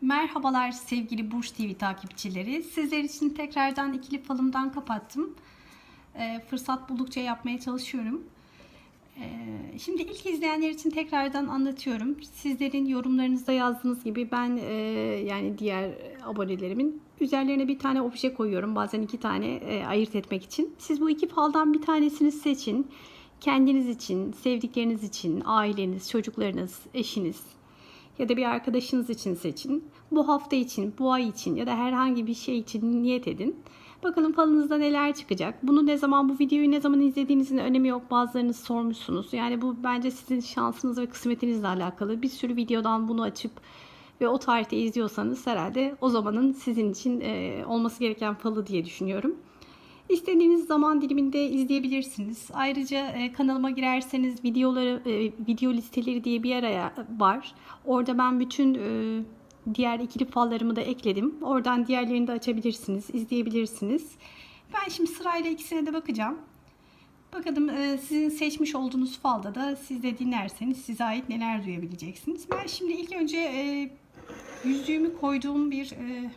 Merhabalar sevgili Burç TV takipçileri. Sizler için tekrardan ikili falımdan kapattım. Ee, fırsat buldukça yapmaya çalışıyorum. Ee, şimdi ilk izleyenler için tekrardan anlatıyorum. Sizlerin yorumlarınızda yazdığınız gibi ben e, yani diğer abonelerimin üzerlerine bir tane obje koyuyorum. Bazen iki tane e, ayırt etmek için. Siz bu iki faldan bir tanesini seçin. Kendiniz için, sevdikleriniz için, aileniz, çocuklarınız, eşiniz, ya da bir arkadaşınız için seçin. Bu hafta için, bu ay için ya da herhangi bir şey için niyet edin. Bakalım falınızda neler çıkacak. Bunu ne zaman, bu videoyu ne zaman izlediğinizin önemi yok. Bazılarınız sormuşsunuz. Yani bu bence sizin şansınız ve kısmetinizle alakalı. Bir sürü videodan bunu açıp ve o tarihte izliyorsanız herhalde o zamanın sizin için olması gereken falı diye düşünüyorum. İstediğiniz zaman diliminde izleyebilirsiniz. Ayrıca e, kanalıma girerseniz videoları, e, video listeleri diye bir araya var. Orada ben bütün e, diğer ikili fallarımı da ekledim. Oradan diğerlerini de açabilirsiniz, izleyebilirsiniz. Ben şimdi sırayla ikisine de bakacağım. Bakalım e, sizin seçmiş olduğunuz falda da siz de dinlerseniz size ait neler duyabileceksiniz. Ben şimdi ilk önce e, yüzüğümü koyduğum bir e,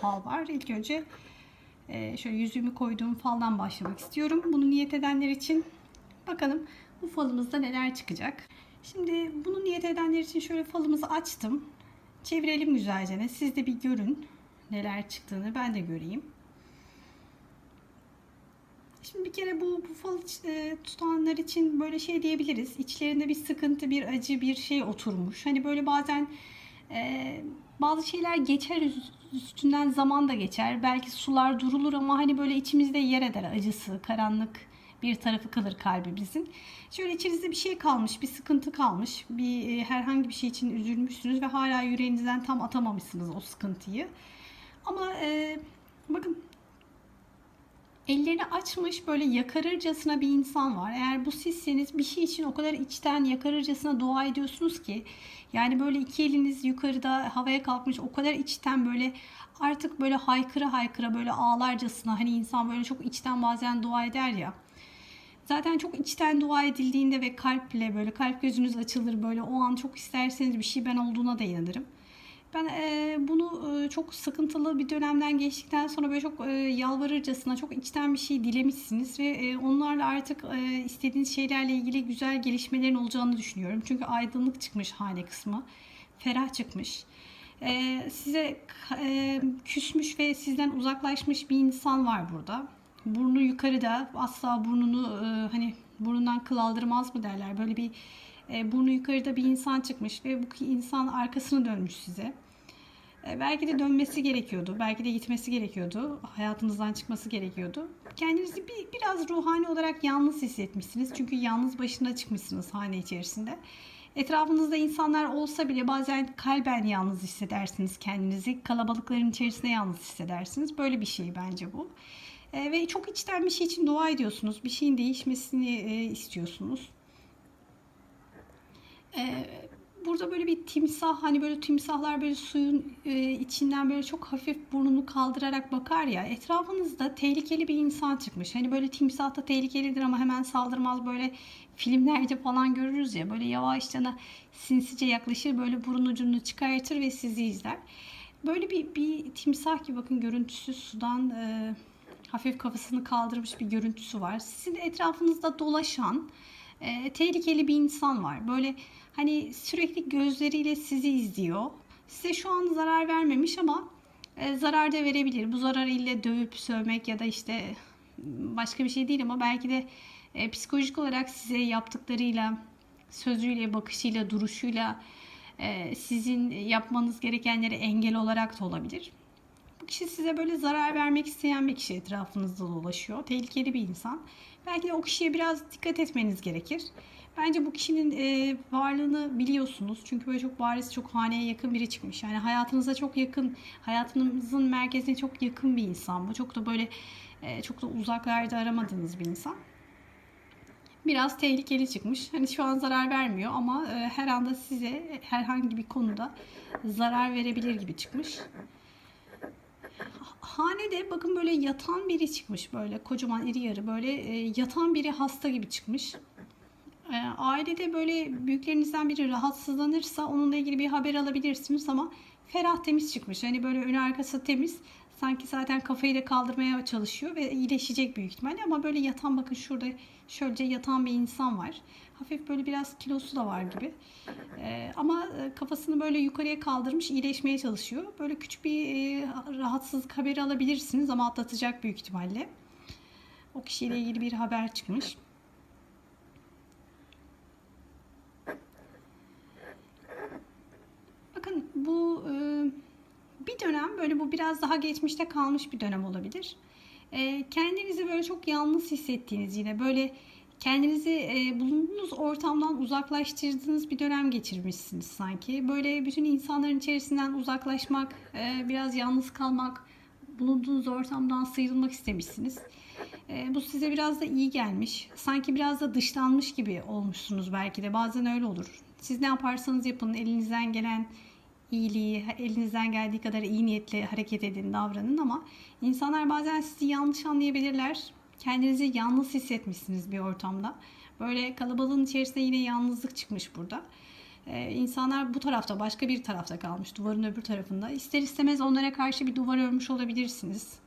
fal var. İlk önce ee, şöyle yüzüğümü koyduğum faldan başlamak istiyorum. Bunu niyet edenler için bakalım bu falımızda neler çıkacak. Şimdi bunu niyet edenler için şöyle falımızı açtım. Çevirelim güzelce. Siz de bir görün neler çıktığını ben de göreyim. Şimdi bir kere bu, bu fal e, tutanlar için böyle şey diyebiliriz. İçlerinde bir sıkıntı, bir acı, bir şey oturmuş. Hani böyle bazen e, bazı şeyler geçer üstünden zaman da geçer. Belki sular durulur ama hani böyle içimizde yer eder acısı, karanlık bir tarafı kalır kalbimizin. Şöyle içinizde bir şey kalmış, bir sıkıntı kalmış, bir e, herhangi bir şey için üzülmüşsünüz ve hala yüreğinizden tam atamamışsınız o sıkıntıyı. Ama e, bakın ellerini açmış böyle yakarırcasına bir insan var. Eğer bu sizseniz bir şey için o kadar içten yakarırcasına dua ediyorsunuz ki yani böyle iki eliniz yukarıda havaya kalkmış o kadar içten böyle artık böyle haykıra haykıra böyle ağlarcasına hani insan böyle çok içten bazen dua eder ya. Zaten çok içten dua edildiğinde ve kalple böyle kalp gözünüz açılır böyle o an çok isterseniz bir şey ben olduğuna da inanırım. Ben e, bunu e, çok sıkıntılı bir dönemden geçtikten sonra böyle çok e, yalvarırcasına çok içten bir şey dilemişsiniz ve e, onlarla artık e, istediğiniz şeylerle ilgili güzel gelişmelerin olacağını düşünüyorum. Çünkü aydınlık çıkmış hane kısmı. Ferah çıkmış. E, size e, küsmüş ve sizden uzaklaşmış bir insan var burada. Burnu yukarıda asla burnunu e, hani burnundan kıl aldırmaz mı derler. Böyle bir e, burnu yukarıda bir insan çıkmış ve bu insan arkasını dönmüş size. E, belki de dönmesi gerekiyordu. Belki de gitmesi gerekiyordu. Hayatınızdan çıkması gerekiyordu. Kendinizi bir, biraz ruhani olarak yalnız hissetmişsiniz. Çünkü yalnız başına çıkmışsınız hane içerisinde. Etrafınızda insanlar olsa bile bazen kalben yalnız hissedersiniz kendinizi. Kalabalıkların içerisinde yalnız hissedersiniz. Böyle bir şey bence bu. E, ve çok içten bir şey için dua ediyorsunuz. Bir şeyin değişmesini e, istiyorsunuz. E, burada böyle bir timsah hani böyle timsahlar böyle suyun e, içinden böyle çok hafif burnunu kaldırarak bakar ya etrafınızda tehlikeli bir insan çıkmış. Hani böyle timsah da tehlikelidir ama hemen saldırmaz böyle filmlerde falan görürüz ya böyle yavaşça sinsice yaklaşır böyle burun ucunu çıkartır ve sizi izler. Böyle bir, bir timsah gibi bakın görüntüsü sudan e, hafif kafasını kaldırmış bir görüntüsü var. Sizin etrafınızda dolaşan e, tehlikeli bir insan var. Böyle hani sürekli gözleriyle sizi izliyor. Size şu an zarar vermemiş ama e, zarar da verebilir. Bu zarar ile dövüp sövmek ya da işte başka bir şey değil ama belki de e, psikolojik olarak size yaptıklarıyla, sözüyle, bakışıyla, duruşuyla e, sizin yapmanız gerekenleri engel olarak da olabilir. Bu kişi size böyle zarar vermek isteyen bir kişi etrafınızda dolaşıyor. Tehlikeli bir insan. Belki de o kişiye biraz dikkat etmeniz gerekir. Bence bu kişinin e, varlığını biliyorsunuz. Çünkü böyle çok bariz, çok haneye yakın biri çıkmış. Yani hayatınıza çok yakın, hayatınızın merkezine çok yakın bir insan bu. Çok da böyle e, çok da uzaklarda aramadığınız bir insan. Biraz tehlikeli çıkmış. Hani şu an zarar vermiyor ama e, her anda size herhangi bir konuda zarar verebilir gibi çıkmış hanede bakın böyle yatan biri çıkmış böyle kocaman iri yarı böyle e, yatan biri hasta gibi çıkmış. E, ailede böyle büyüklerinizden biri rahatsızlanırsa onunla ilgili bir haber alabilirsiniz ama ferah temiz çıkmış. Hani böyle ön arkası temiz. Sanki zaten kafayı da kaldırmaya çalışıyor ve iyileşecek büyük ihtimalle ama böyle yatan bakın şurada şöylece yatan bir insan var. Hafif böyle biraz kilosu da var gibi. Ee, ama e, kafasını böyle yukarıya kaldırmış iyileşmeye çalışıyor. Böyle küçük bir e, rahatsızlık haberi alabilirsiniz ama atlatacak büyük ihtimalle. O kişiyle ilgili bir haber çıkmış. Bakın bu e, bir dönem böyle bu biraz daha geçmişte kalmış bir dönem olabilir. E, kendinizi böyle çok yalnız hissettiğiniz yine böyle kendinizi e, bulunduğunuz ortamdan uzaklaştırdığınız bir dönem geçirmişsiniz sanki. Böyle bütün insanların içerisinden uzaklaşmak, e, biraz yalnız kalmak, bulunduğunuz ortamdan sıyrılmak istemişsiniz. E, bu size biraz da iyi gelmiş. Sanki biraz da dışlanmış gibi olmuşsunuz belki de. Bazen öyle olur. Siz ne yaparsanız yapın elinizden gelen iyiliği, elinizden geldiği kadar iyi niyetle hareket edin, davranın ama insanlar bazen sizi yanlış anlayabilirler. Kendinizi yalnız hissetmişsiniz bir ortamda. Böyle kalabalığın içerisinde yine yalnızlık çıkmış burada. Ee, insanlar bu tarafta, başka bir tarafta kalmış, duvarın öbür tarafında. İster istemez onlara karşı bir duvar örmüş olabilirsiniz.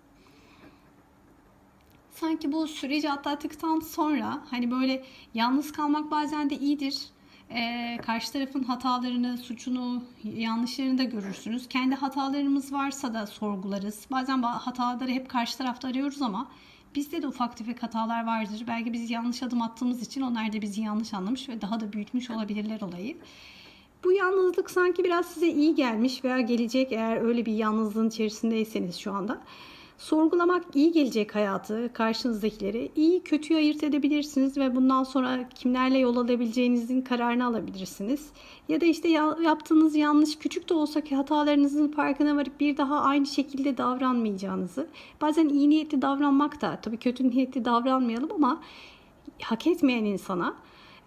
Sanki bu süreci atlattıktan sonra hani böyle yalnız kalmak bazen de iyidir e, karşı tarafın hatalarını, suçunu, yanlışlarını da görürsünüz. Kendi hatalarımız varsa da sorgularız. Bazen hataları hep karşı tarafta arıyoruz ama bizde de ufak tefek hatalar vardır. Belki biz yanlış adım attığımız için onlar da bizi yanlış anlamış ve daha da büyütmüş olabilirler olayı. Bu yalnızlık sanki biraz size iyi gelmiş veya gelecek eğer öyle bir yalnızlığın içerisindeyseniz şu anda. Sorgulamak iyi gelecek hayatı, karşınızdakileri. iyi kötüyü ayırt edebilirsiniz ve bundan sonra kimlerle yol alabileceğinizin kararını alabilirsiniz. Ya da işte yaptığınız yanlış küçük de olsa ki hatalarınızın farkına varıp bir daha aynı şekilde davranmayacağınızı. Bazen iyi niyetli davranmak da tabii kötü niyetli davranmayalım ama hak etmeyen insana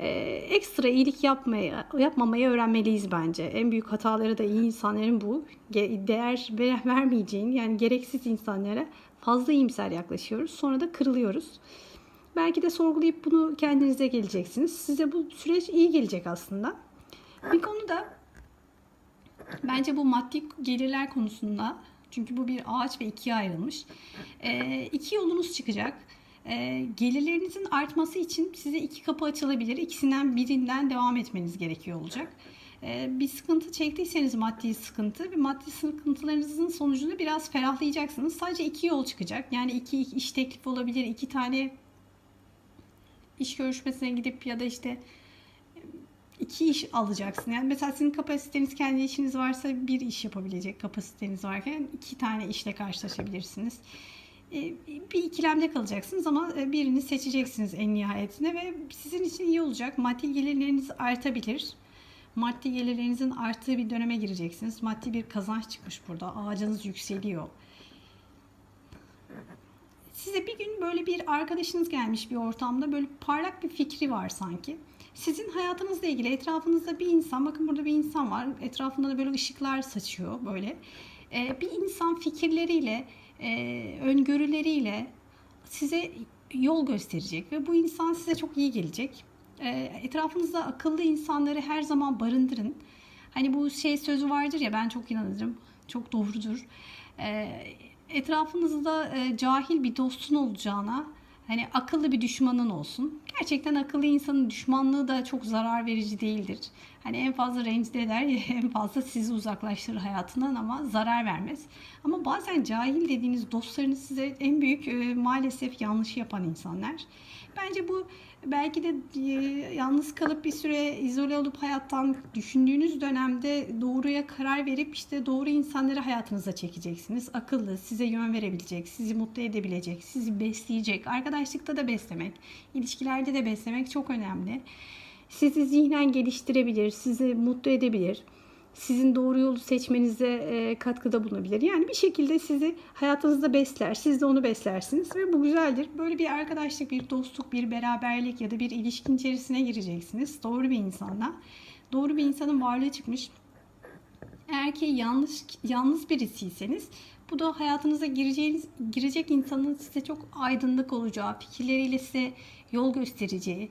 e, ekstra iyilik yapmaya, yapmamayı öğrenmeliyiz bence. En büyük hataları da iyi insanların bu. Değer vermeyeceğin yani gereksiz insanlara fazla iyimser yaklaşıyoruz. Sonra da kırılıyoruz. Belki de sorgulayıp bunu kendinize geleceksiniz. Size bu süreç iyi gelecek aslında. Bir konu da bence bu maddi gelirler konusunda çünkü bu bir ağaç ve ikiye ayrılmış. E, iki yolunuz çıkacak. E, gelirlerinizin artması için size iki kapı açılabilir. İkisinden birinden devam etmeniz gerekiyor olacak. E, bir sıkıntı çektiyseniz maddi sıkıntı ve maddi sıkıntılarınızın sonucunda biraz ferahlayacaksınız. Sadece iki yol çıkacak. Yani iki iş teklifi olabilir, iki tane iş görüşmesine gidip ya da işte iki iş alacaksın. Yani mesela sizin kapasiteniz kendi işiniz varsa bir iş yapabilecek kapasiteniz varken iki tane işle karşılaşabilirsiniz. E, bir ikilemde kalacaksınız ama e, birini seçeceksiniz en nihayetinde ve sizin için iyi olacak. Maddi gelirleriniz artabilir. Maddi gelirlerinizin arttığı bir döneme gireceksiniz. Maddi bir kazanç çıkmış burada. Ağacınız yükseliyor. Size bir gün böyle bir arkadaşınız gelmiş bir ortamda böyle parlak bir fikri var sanki. Sizin hayatınızla ilgili etrafınızda bir insan, bakın burada bir insan var. Etrafında da böyle ışıklar saçıyor böyle. E, bir insan fikirleriyle e, öngörüleriyle size yol gösterecek ve bu insan size çok iyi gelecek. E, etrafınızda akıllı insanları her zaman barındırın. Hani bu şey sözü vardır ya ben çok inanırım. Çok doğrudur. E, etrafınızda e, cahil bir dostun olacağına hani akıllı bir düşmanın olsun. Gerçekten akıllı insanın düşmanlığı da çok zarar verici değildir. Hani en fazla rencide eder, en fazla sizi uzaklaştırır hayatından ama zarar vermez. Ama bazen cahil dediğiniz dostlarınız size en büyük e, maalesef yanlış yapan insanlar. Bence bu belki de e, yalnız kalıp bir süre izole olup hayattan düşündüğünüz dönemde doğruya karar verip işte doğru insanları hayatınıza çekeceksiniz. Akıllı, size yön verebilecek, sizi mutlu edebilecek, sizi besleyecek. Arkadaşlıkta da beslemek, ilişkilerde de beslemek çok önemli. Sizi zihnen geliştirebilir, sizi mutlu edebilir sizin doğru yolu seçmenize e, katkıda bulunabilir. Yani bir şekilde sizi hayatınızda besler, siz de onu beslersiniz ve bu güzeldir. Böyle bir arkadaşlık, bir dostluk, bir beraberlik ya da bir ilişkin içerisine gireceksiniz. Doğru bir insanla. Doğru bir insanın varlığı çıkmış. Eğer ki yanlış yalnız birisiyseniz bu da hayatınıza gireceğiniz girecek insanın size çok aydınlık olacağı, fikirleriyle size yol göstereceği,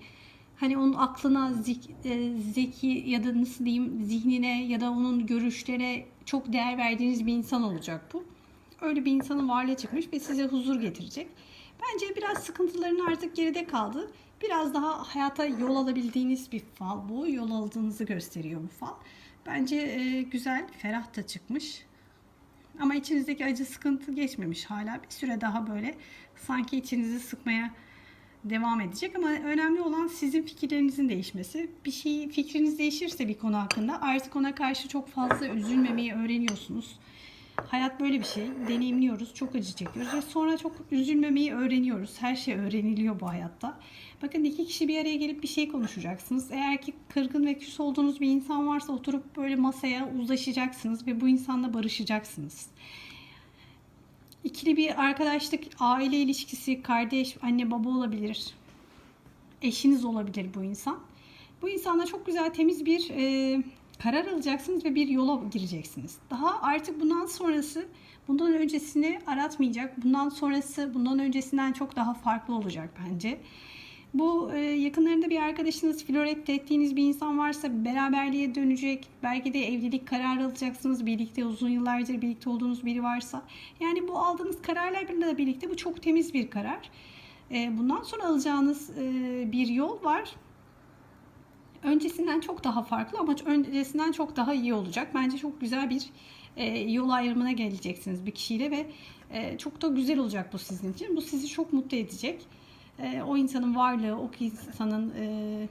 hani onun aklına zik- e, zeki ya da nasıl diyeyim zihnine ya da onun görüşlerine çok değer verdiğiniz bir insan olacak bu. Öyle bir insanın varlığı çıkmış ve size huzur getirecek. Bence biraz sıkıntıların artık geride kaldı. Biraz daha hayata yol alabildiğiniz bir fal bu. Yol aldığınızı gösteriyor bu fal. Bence e, güzel, ferah da çıkmış. Ama içinizdeki acı sıkıntı geçmemiş hala. Bir süre daha böyle sanki içinizi sıkmaya devam edecek ama önemli olan sizin fikirlerinizin değişmesi. Bir şey fikriniz değişirse bir konu hakkında artık ona karşı çok fazla üzülmemeyi öğreniyorsunuz. Hayat böyle bir şey. Deneyimliyoruz, çok acı çekiyoruz ve sonra çok üzülmemeyi öğreniyoruz. Her şey öğreniliyor bu hayatta. Bakın iki kişi bir araya gelip bir şey konuşacaksınız. Eğer ki kırgın ve küs olduğunuz bir insan varsa oturup böyle masaya uzlaşacaksınız ve bu insanla barışacaksınız. İkili bir arkadaşlık, aile ilişkisi, kardeş, anne baba olabilir. Eşiniz olabilir bu insan. Bu insanla çok güzel temiz bir e, karar alacaksınız ve bir yola gireceksiniz. Daha artık bundan sonrası bundan öncesini aratmayacak. Bundan sonrası bundan öncesinden çok daha farklı olacak bence. Bu e, yakınlarında bir arkadaşınız, flörette ettiğiniz bir insan varsa beraberliğe dönecek. Belki de evlilik kararı alacaksınız. Birlikte uzun yıllardır birlikte olduğunuz biri varsa. Yani bu aldığınız kararlarla birlikte bu çok temiz bir karar. E, bundan sonra alacağınız e, bir yol var. Öncesinden çok daha farklı ama öncesinden çok daha iyi olacak. Bence çok güzel bir yol ayrımına geleceksiniz bir kişiyle ve çok da güzel olacak bu sizin için. Bu sizi çok mutlu edecek e, o insanın varlığı, o insanın e,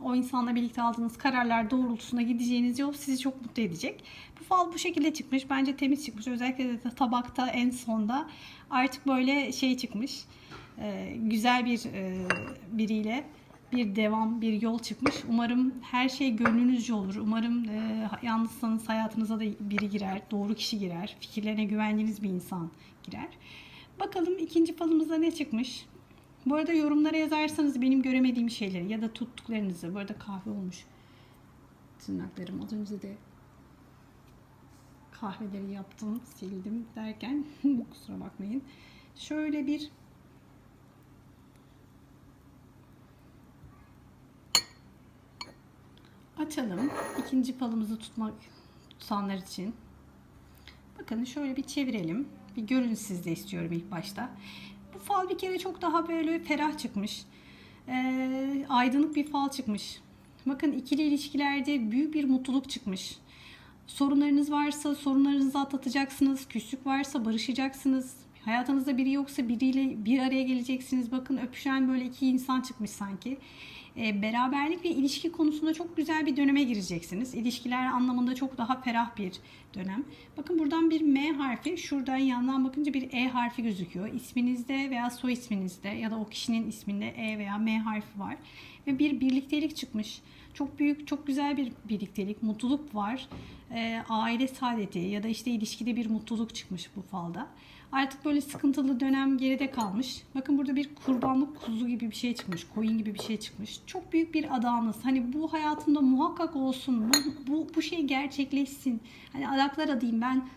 o insanla birlikte aldığınız kararlar doğrultusunda gideceğiniz yol sizi çok mutlu edecek. Bu fal bu şekilde çıkmış. Bence temiz çıkmış. Özellikle de tabakta en sonda artık böyle şey çıkmış. E, güzel bir e, biriyle bir devam, bir yol çıkmış. Umarım her şey gönlünüzce olur. Umarım e, yalnızsanız hayatınıza da biri girer, doğru kişi girer, fikirlerine güvendiğiniz bir insan girer. Bakalım ikinci falımızda ne çıkmış? Bu arada yorumlara yazarsanız benim göremediğim şeyleri ya da tuttuklarınızı. Bu arada kahve olmuş tırnaklarım. Az önce de kahveleri yaptım, sildim derken kusura bakmayın. Şöyle bir açalım. İkinci palımızı tutmak tutanlar için. Bakın şöyle bir çevirelim. Bir görün siz de istiyorum ilk başta. Fal bir kere çok daha böyle ferah çıkmış. Ee, aydınlık bir fal çıkmış. Bakın ikili ilişkilerde büyük bir mutluluk çıkmış. Sorunlarınız varsa sorunlarınızı atlatacaksınız. Küslük varsa barışacaksınız. Hayatınızda biri yoksa biriyle bir araya geleceksiniz. Bakın öpüşen böyle iki insan çıkmış sanki. E, beraberlik ve ilişki konusunda çok güzel bir döneme gireceksiniz. İlişkiler anlamında çok daha ferah bir dönem. Bakın buradan bir M harfi, şuradan yandan bakınca bir E harfi gözüküyor. İsminizde veya soy isminizde ya da o kişinin isminde E veya M harfi var. Ve bir birliktelik çıkmış. Çok büyük, çok güzel bir birliktelik, mutluluk var. E, aile saadeti ya da işte ilişkide bir mutluluk çıkmış bu falda. Artık böyle sıkıntılı dönem geride kalmış. Bakın burada bir kurbanlık kuzu gibi bir şey çıkmış. Koyun gibi bir şey çıkmış. Çok büyük bir adağınız. Hani bu hayatımda muhakkak olsun. Bu, bu, bu şey gerçekleşsin. Hani adaklar adayım ben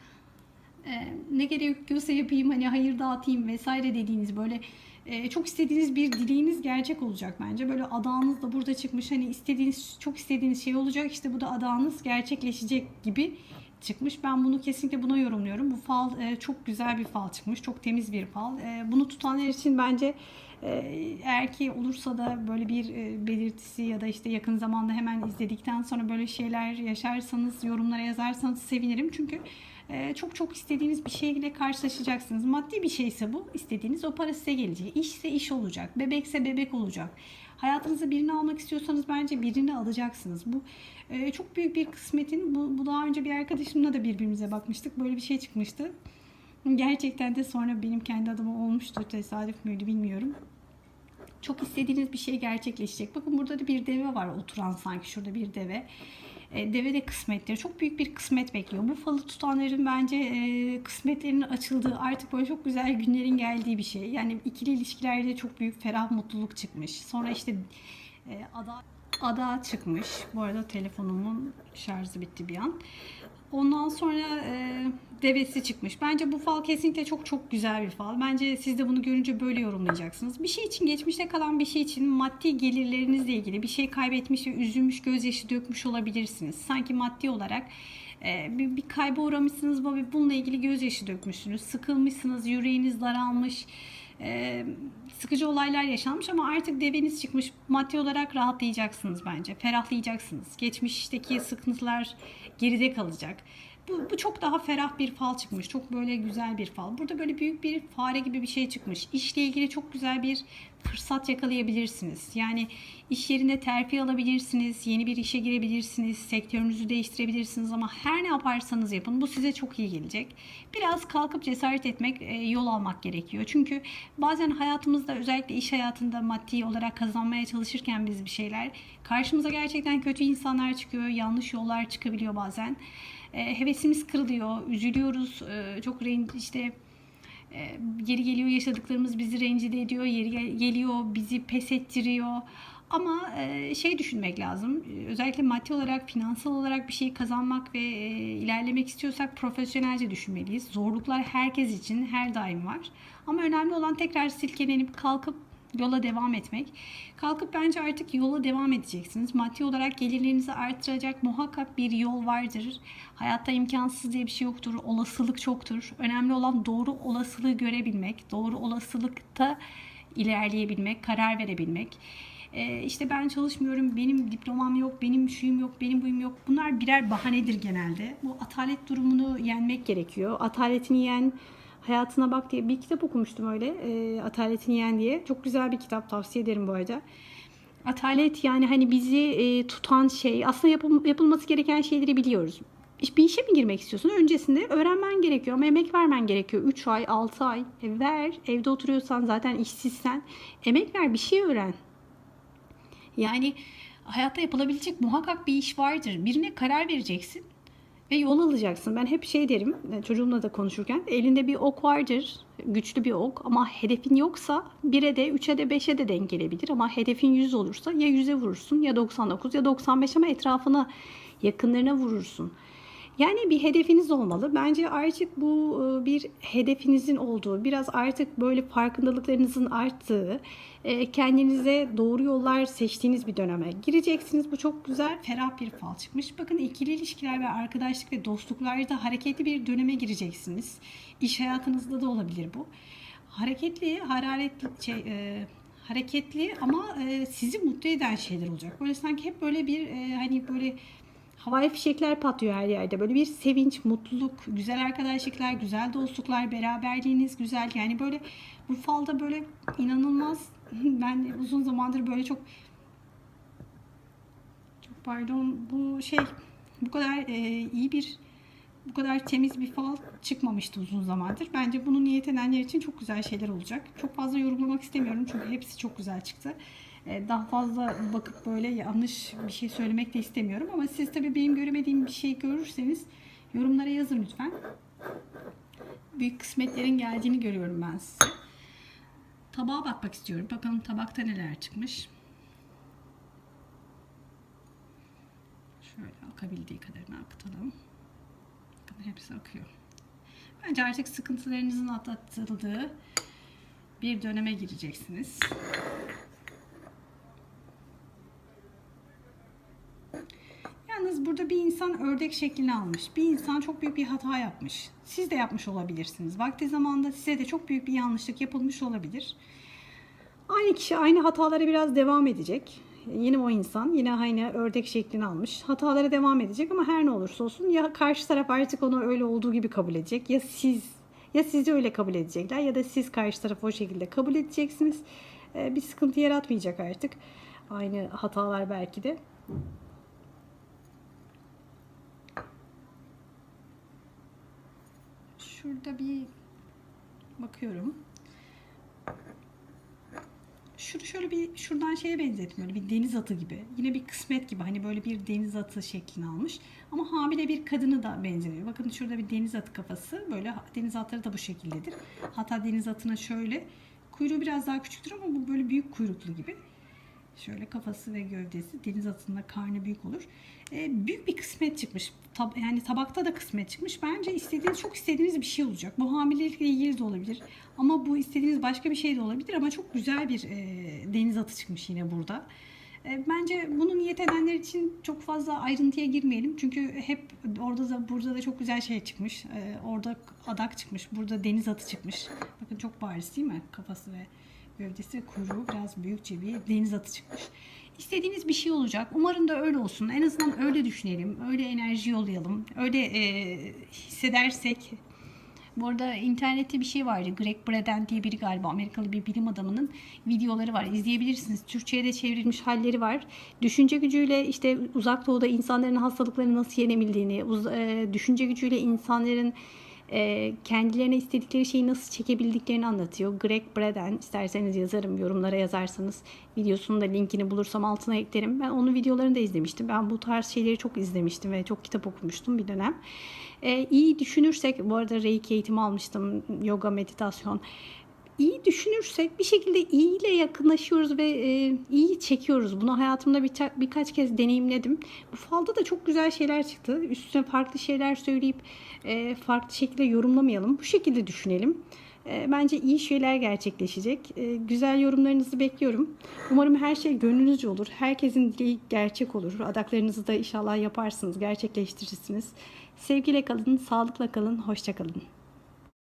e, ne gerekiyorsa yapayım hani hayır dağıtayım vesaire dediğiniz böyle e, çok istediğiniz bir dileğiniz gerçek olacak bence. Böyle adağınız da burada çıkmış. Hani istediğiniz çok istediğiniz şey olacak. İşte bu da adağınız gerçekleşecek gibi çıkmış. Ben bunu kesinlikle buna yorumluyorum. Bu fal e, çok güzel bir fal çıkmış. Çok temiz bir fal. E, bunu tutanlar için bence eğer ki olursa da böyle bir e, belirtisi ya da işte yakın zamanda hemen izledikten sonra böyle şeyler yaşarsanız yorumlara yazarsanız sevinirim. Çünkü e, çok çok istediğiniz bir şeyle karşılaşacaksınız. Maddi bir şeyse bu istediğiniz o para size gelecek. İşse iş olacak. Bebekse bebek olacak. Hayatınıza birini almak istiyorsanız bence birini alacaksınız. Bu e, çok büyük bir kısmetin. Bu, bu daha önce bir arkadaşımla da birbirimize bakmıştık. Böyle bir şey çıkmıştı. Gerçekten de sonra benim kendi adıma olmuştu. Tesadüf müydü bilmiyorum. Çok istediğiniz bir şey gerçekleşecek. Bakın burada da bir deve var oturan sanki şurada bir deve. E, deve de kısmetleri. Çok büyük bir kısmet bekliyor. Bu falı tutanların bence e, kısmetlerinin açıldığı artık böyle çok güzel günlerin geldiği bir şey. Yani ikili ilişkilerde çok büyük ferah mutluluk çıkmış. Sonra işte e, ada ada çıkmış. Bu arada telefonumun şarjı bitti bir an. Ondan sonra e, devesi çıkmış. Bence bu fal kesinlikle çok çok güzel bir fal. Bence siz de bunu görünce böyle yorumlayacaksınız. Bir şey için, geçmişte kalan bir şey için maddi gelirlerinizle ilgili bir şey kaybetmiş ve üzülmüş, gözyaşı dökmüş olabilirsiniz. Sanki maddi olarak e, bir, bir kayba uğramışsınız ve bununla ilgili gözyaşı dökmüşsünüz. Sıkılmışsınız, yüreğiniz daralmış. E, sıkıcı olaylar yaşanmış ama artık deveniz çıkmış. Maddi olarak rahatlayacaksınız bence. Ferahlayacaksınız. Geçmişteki sıkıntılar geride kalacak. Bu, bu çok daha ferah bir fal çıkmış. Çok böyle güzel bir fal. Burada böyle büyük bir fare gibi bir şey çıkmış. İşle ilgili çok güzel bir fırsat yakalayabilirsiniz. Yani iş yerinde terfi alabilirsiniz. Yeni bir işe girebilirsiniz. Sektörünüzü değiştirebilirsiniz ama her ne yaparsanız yapın bu size çok iyi gelecek. Biraz kalkıp cesaret etmek, e, yol almak gerekiyor. Çünkü bazen hayatımızda özellikle iş hayatında maddi olarak kazanmaya çalışırken biz bir şeyler karşımıza gerçekten kötü insanlar çıkıyor. Yanlış yollar çıkabiliyor bazen e, hevesimiz kırılıyor, üzülüyoruz, e, çok rencide işte e, yeri geliyor yaşadıklarımız bizi rencide ediyor, yeri geliyor bizi pes ettiriyor. Ama şey düşünmek lazım. Özellikle maddi olarak, finansal olarak bir şey kazanmak ve ilerlemek istiyorsak profesyonelce düşünmeliyiz. Zorluklar herkes için her daim var. Ama önemli olan tekrar silkelenip kalkıp yola devam etmek. Kalkıp bence artık yola devam edeceksiniz. Maddi olarak gelirlerinizi artıracak muhakkak bir yol vardır. Hayatta imkansız diye bir şey yoktur. Olasılık çoktur. Önemli olan doğru olasılığı görebilmek, doğru olasılıkta ilerleyebilmek, karar verebilmek. Ee, işte ben çalışmıyorum, benim diplomam yok, benim şuyum yok, benim buyum yok. Bunlar birer bahanedir genelde. Bu atalet durumunu yenmek gerekiyor. Ataletini yen, Hayatına Bak diye bir kitap okumuştum öyle. E, Ataletini Yen diye. Çok güzel bir kitap tavsiye ederim bu arada. Atalet yani hani bizi e, tutan şey aslında yapım, yapılması gereken şeyleri biliyoruz. Bir işe mi girmek istiyorsun? Öncesinde öğrenmen gerekiyor ama emek vermen gerekiyor. 3 ay, 6 ay. E, ver. Evde oturuyorsan zaten işsizsen emek ver bir şey öğren. Yani hayatta yapılabilecek muhakkak bir iş vardır. Birine karar vereceksin ve yol alacaksın. Ben hep şey derim e, çocuğumla da konuşurken elinde bir ok vardır güçlü bir ok ama hedefin yoksa 1'e de 3'e de 5'e de denk gelebilir ama hedefin 100 olursa ya 100'e vurursun ya 99 ya 95 ama etrafına yakınlarına vurursun. Yani bir hedefiniz olmalı. Bence artık bu e, bir hedefinizin olduğu, biraz artık böyle farkındalıklarınızın arttığı, e, kendinize doğru yollar seçtiğiniz bir döneme gireceksiniz. Bu çok güzel, ferah bir fal çıkmış. Bakın ikili ilişkiler ve arkadaşlık ve dostluklarda hareketli bir döneme gireceksiniz. İş hayatınızda da olabilir bu. Hareketli, hararetli, şey, e, hareketli ama e, sizi mutlu eden şeyler olacak. Böyle sanki hep böyle bir e, hani böyle havai fişekler patlıyor her yerde. Böyle bir sevinç, mutluluk, güzel arkadaşlıklar, güzel dostluklar, beraberliğiniz güzel. Yani böyle bu falda böyle inanılmaz ben uzun zamandır böyle çok çok pardon bu şey bu kadar e, iyi bir bu kadar temiz bir fal çıkmamıştı uzun zamandır. Bence bunu niyet edenler için çok güzel şeyler olacak. Çok fazla yorumlamak istemiyorum çünkü hepsi çok güzel çıktı. E, daha fazla bakıp böyle yanlış bir şey söylemek de istemiyorum. Ama siz tabii benim göremediğim bir şey görürseniz yorumlara yazın lütfen. Büyük kısmetlerin geldiğini görüyorum ben size. Tabağa bakmak istiyorum. Bakalım tabakta neler çıkmış. Şöyle akabildiği kadarını akıtalım. Bakın hepsi akıyor. Bence artık sıkıntılarınızın atlatıldığı bir döneme gireceksiniz. Yalnız burada bir insan ördek şeklini almış. Bir insan çok büyük bir hata yapmış. Siz de yapmış olabilirsiniz. Vakti zamanında size de çok büyük bir yanlışlık yapılmış olabilir. Aynı kişi aynı hatalara biraz devam edecek. Yine o insan yine aynı ördek şeklini almış. Hatalara devam edecek ama her ne olursa olsun ya karşı taraf artık onu öyle olduğu gibi kabul edecek ya siz ya sizi öyle kabul edecekler ya da siz karşı tarafı o şekilde kabul edeceksiniz. Ee, bir sıkıntı yaratmayacak artık. Aynı hatalar belki de. Şurada bir bakıyorum. Şunu şöyle bir şuradan şeye benzettim böyle bir deniz atı gibi. Yine bir kısmet gibi hani böyle bir deniz atı şeklini almış. Ama hamile bir kadını da benziyor. Bakın şurada bir deniz atı kafası. Böyle deniz atları da bu şekildedir. Hatta deniz atına şöyle kuyruğu biraz daha küçüktür ama bu böyle büyük kuyruklu gibi. Şöyle kafası ve gövdesi deniz atında karnı büyük olur. Ee, büyük bir kısmet çıkmış. Tab- yani tabakta da kısmet çıkmış. Bence istediğiniz çok istediğiniz bir şey olacak. Bu hamilelikle ilgili de olabilir. Ama bu istediğiniz başka bir şey de olabilir. Ama çok güzel bir e, deniz atı çıkmış yine burada. E, Bence bunu niyet edenler için çok fazla ayrıntıya girmeyelim. Çünkü hep orada da burada da çok güzel şey çıkmış. E, Orada adak çıkmış. Burada deniz atı çıkmış. Bakın çok bariz değil mi? Kafası ve gövdesi kuyruğu biraz büyükçe bir deniz atı çıkmış. İstediğiniz bir şey olacak. Umarım da öyle olsun. En azından öyle düşünelim. Öyle enerji yollayalım. Öyle e, hissedersek bu arada internette bir şey vardı. Greg Braden diye biri galiba Amerikalı bir bilim adamının videoları var. İzleyebilirsiniz. Türkçe'ye de çevrilmiş halleri var. Düşünce gücüyle işte uzak doğuda insanların hastalıkları nasıl yenebildiğini, e, düşünce gücüyle insanların e, kendilerine istedikleri şeyi nasıl çekebildiklerini anlatıyor. Greg Braden isterseniz yazarım yorumlara yazarsanız videosunun da linkini bulursam altına eklerim. Ben onun videolarını da izlemiştim. Ben bu tarz şeyleri çok izlemiştim ve çok kitap okumuştum bir dönem. E, iyi düşünürsek bu arada Reiki eğitimi almıştım. Yoga, meditasyon. İyi düşünürsek bir şekilde iyi ile yakınlaşıyoruz ve e, iyi çekiyoruz. Bunu hayatımda birça- birkaç kez deneyimledim. Bu falda da çok güzel şeyler çıktı. Üstüne farklı şeyler söyleyip e, farklı şekilde yorumlamayalım. Bu şekilde düşünelim. E, Bence iyi şeyler gerçekleşecek. E, Güzel yorumlarınızı bekliyorum. Umarım her şey gönlünüzce olur. Herkesin dileği gerçek olur. Adaklarınızı da inşallah yaparsınız, gerçekleştirirsiniz. Sevgiyle kalın, sağlıkla kalın, hoşça kalın.